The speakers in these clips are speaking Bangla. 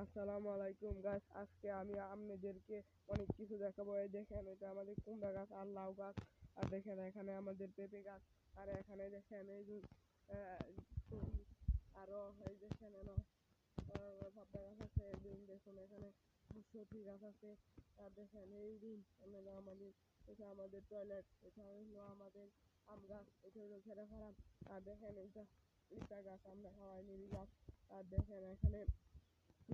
আসসালামু আলাইকুম। গাছ আজকে আমি আপনাদেরকে অনেক কিছু দেখাবো। এই দেখেন এটা আমাদের কুমড়া গাছ আর লাউ গাছ। আর দেখেন এখানে আমাদের পেঁপে গাছ। আর এখানে দেখেন এই যে আহ, আরও এই দেখেন পাবদা গাছ আছে দিন দেখুন এখানে সবজি গাছ আছে। আর দেখেন এই দিন আমাদের এটা আমাদের টয়লেট এটা হলো আমাদের আম গাছ এটা হলো ঘেরা ফারাম। আর দেখেন এইটা ইটা গাছ আমরা খাওয়াই নিবি গাছ। আর দেখেন এখানে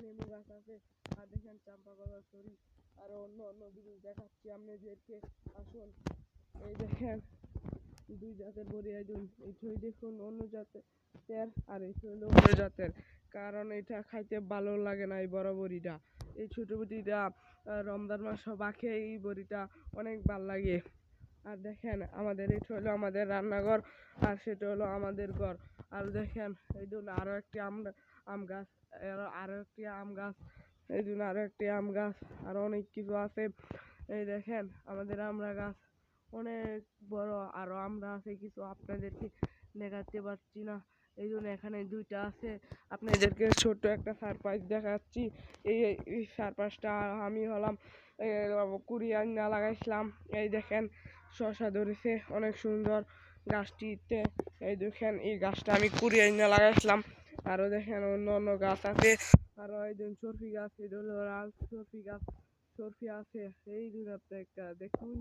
লেবু গাছ আছে আর দেখেন চাম্পা কলার তরি আর অন্য অন্য জিনিস দেখাচ্ছি। আপনাদেরকে আসুন। এই দেখেন, দুই জাতের বড়ি একজন। এইটাই দেখুন অন্য জাতের আর এই হলো অন্য জাতের, কারণ এটা খাইতে ভালো লাগে না এই বড় বড়িটা। এই ছোট বড়িটা রমজান মাস বাখে এই বড়িটা অনেক ভালো লাগে। আর দেখেন, আমাদের এটা হলো আমাদের রান্নাঘর আর সেটা হলো আমাদের ঘর। আর দেখেন, এই জন্য আরও একটি আম আম গাছ আরও আরও একটি আম গাছ, এই জন্য আরও একটি আম গাছ, আরও অনেক কিছু আছে। এই দেখেন, আমাদের আমরা গাছ অনেক বড়, আরও আমরা আছে কিছু আপনাদেরকে দেখাতে পারছি না। এই জন্য এখানে দুইটা আছে। আপনাদেরকে ছোট্ট একটা সারপ্রাইজ দেখাচ্ছি। এই এই সারপ্রাইজটা আমি হলাম কুড়ি আনা লাগাইছিলাম। এই দেখেন শসা ধরেছে, অনেক সুন্দর। গাছটিতে, এই দেখেন, এই গাছটা আমি কুড়িয়ে এনে লাগাইছিলাম। আরও দেখেন, অন্য অন্য গাছ আছে। আরও এই দিন সরফি গাছ, এই হলো সরফি গাছ, সরফি আছে। এই দিন আপনি একটা দেখুন।